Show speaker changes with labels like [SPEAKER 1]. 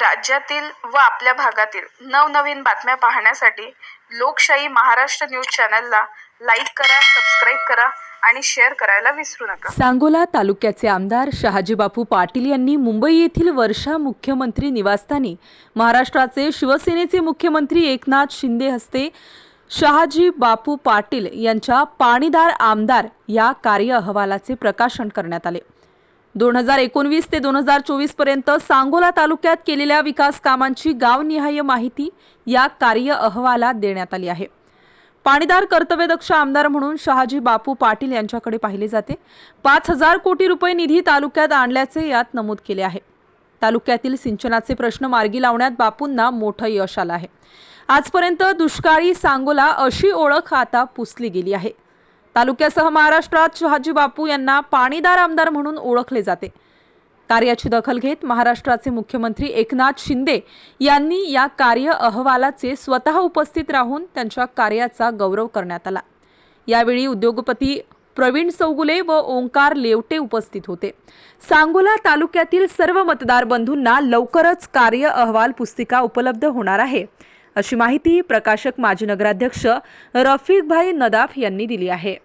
[SPEAKER 1] राज्यातील व आपल्या भागातील नवनवीन बातम्या पाहण्यासाठी लोकशाही महाराष्ट्र न्यूज चॅनलला लाईक करा सबस्क्राईब करा आणि शेअर करायला विसरू नका.
[SPEAKER 2] सांगोला तालुक्याचे आमदार शहाजीबापू पाटील यांनी मुंबई येथील वर्षा मुख्यमंत्री निवासस्थानी महाराष्ट्राचे शिवसेनेचे मुख्यमंत्री एकनाथ शिंदे हस्ते शहाजी बापू पाटील यांच्या पाणीदार आमदार या कार्य अहवालाचे प्रकाशन करण्यात आले. दोन हजार एकोणवीस ते दोन हजार चोवीसपर्यंत सांगोला तालुक्यात केलेल्या विकास कामांची गावनिहाय माहिती या कार्य अहवालात देण्यात आली आहे. पाणीदार कर्तव्यदक्ष आमदार म्हणून शहाजी बापू पाटील यांच्याकडे पाहिले जाते. पाच हजार कोटी रुपये निधी तालुक्यात आणल्याचे यात नमूद केले आहे. तालुक्यातील सिंचनाचे प्रश्न मार्गी लावण्यात बापूंना मोठं यश आलं आहे. आजपर्यंत दुष्काळी सांगोला अशी ओळख आता पुसली गेली आहे. तालुक्यासह महाराष्ट्रात शहाजी बापू यांना पाणीदार आमदार म्हणून ओळखले जाते. कार्याची दखल घेत महाराष्ट्राचे मुख्यमंत्री एकनाथ शिंदे यांनी या कार्य अहवालाचे स्वतः उपस्थित राहून त्यांच्या कार्याचा गौरव करण्यात आला. यावेळी उद्योगपती प्रवीण चौगुले व ओंकार लेवटे उपस्थित होते. सांगोला तालुक्यातील सर्व मतदार बंधूंना लवकरच कार्य अहवाल पुस्तिका उपलब्ध होणार आहे. अशी माहिती प्रकाशक माजी नगराध्यक्ष रफिकभाई नदाफ यांनी दिली आहे.